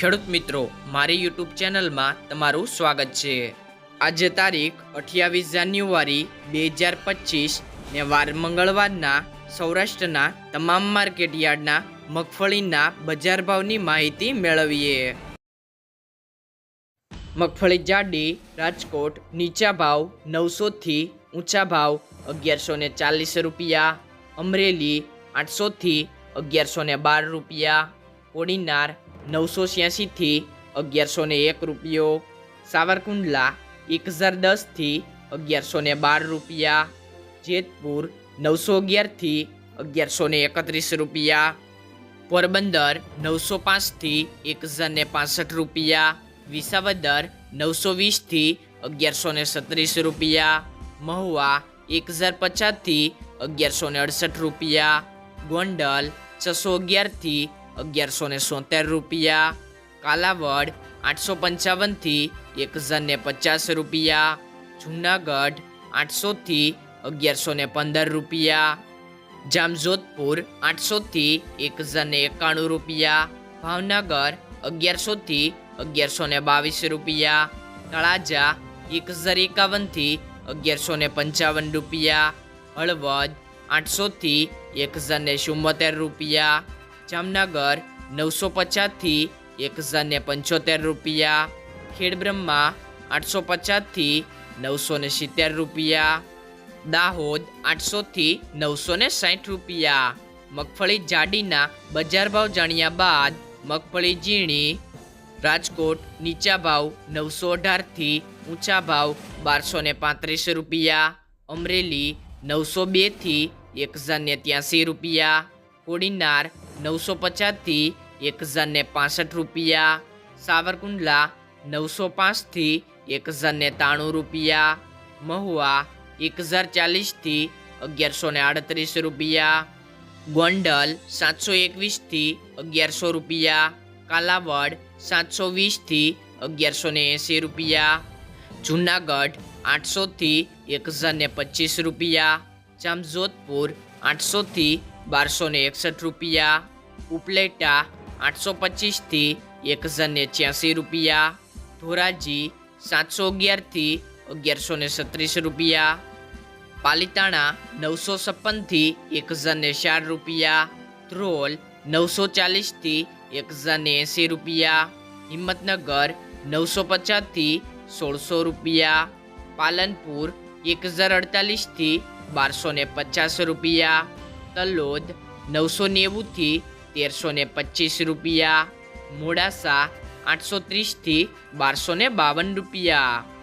ખેડૂત મિત્રો, મારી યુટ્યુબ ચેનલમાં તમારું સ્વાગત છે. આજે તારીખ અઠ્યાવીસ જાન્યુઆરી બે હજાર પચીસ ને વાર મંગળવારના સૌરાષ્ટ્રના તમામ માર્કેટ યાર્ડના મગફળીના બજાર ભાવની માહિતી મેળવીએ. મગફળી જાડી, રાજકોટ, નીચા ભાવ નવસોથી ઊંચા ભાવ અગિયારસો ને ચાલીસ રૂપિયા, અમરેલી આઠસોથી અગિયારસો ને બાર રૂપિયા, કોડીનાર નવસો છ્યાસીથી અગિયારસો ને એક રૂપિયો. સાવરકુંડલા એક હજાર દસથી અગિયારસો ને બાર રૂપિયા. જેતપુર નવસો અગિયારથી અગિયારસો ને એકત્રીસ રૂપિયા. પોરબંદર નવસો પાંચથી એક હજાર ને પાસઠ રૂપિયા. વિસાવદર નવસો વીસથી અગિયારસો ને સત્રીસ રૂપિયા. મહુવા એક હજાર પચાસથી અગિયારસો ને અડસઠ રૂપિયા. ગોંડલ છસો અગિયારથી અગિયારસો ને સોતેર રૂપિયા, કાલાવડ આઠસો પંચાવનથી એક હજાર ને પચાસ રૂપિયા, જૂનાગઢ આઠસોથી અગિયારસો ને પંદર રૂપિયા, જામજોધપુર આઠસોથી એક હજાર ને એકાણું રૂપિયા, ભાવનગર અગિયારસોથી અગિયારસો ને બાવીસ રૂપિયા, તળાજા એક હજાર એકાવનથી અગિયારસો ને પંચાવન રૂપિયા, હળવદ આઠસોથી એક હજાર ને ચુમ્મોતેર રૂપિયા જામનગર નવસો પચાસથી એક હજાર ને પંચોતેર રૂપિયા. ખેડબ્રહ્મા આઠસો પચાસથી નવસો ને સિત્તેર રૂપિયા. દાહોદ આઠસોથી નવસો ને સાઠ રૂપિયા. મગફળી જાડીના બજાર ભાવ જાણ્યા બાદ મગફળી ઝીણી. રાજકોટ નીચા ભાવ નવસો અઢારથી ઊંચા ભાવ બારસો ને પાંત્રીસ રૂપિયા. અમરેલી નવસો બેથી એક હજાર ત્યાંસી રૂપિયા. કોડીનાર નવસો પચાસથી એક હજારને પાસઠ રૂપિયા. સાવરકુંડલા નવસો પાંચથી એક હજારને ત્રાણું રૂપિયા. મહુવા એક હજાર ચાલીસથી અગિયારસો ને આડત્રીસ રૂપિયા. ગોંડલ સાતસો એકવીસથી અગિયારસો રૂપિયા. કાલાવડ સાતસો વીસથી અગિયારસો ને એંસી રૂપિયા. જુનાગઢ આઠસોથી એક હજારને પચીસ રૂપિયા. જામજોધપુર આઠસોથી બારસો ને એકસઠ રૂપિયા. ઉપલેટા આઠસો પચીસથી એક હજાર ને છ્યાસી રૂપિયા, ધોરાજી સાતસો અગિયારથી અગિયારસો ને છત્રીસ રૂપિયા, પાલિતાણા નવસો છપ્પનથી એક હજાર ને ચાર રૂપિયા, ધ્રોલ નવસો ચાલીસથી એક હજાર ને એંસી રૂપિયા, હિંમતનગર નવસો પચાસથી સોળસો રૂપિયા, પાલનપુર એક હજાર અડતાલીસથી બારસો ને પચાસ રૂપિયા, તલોદ નવસો નેવુંથી તેરસો ને પચીસ રૂપિયા મોડાસા આઠસો ત્રીસથી બારસો ને બાવન રૂપિયા.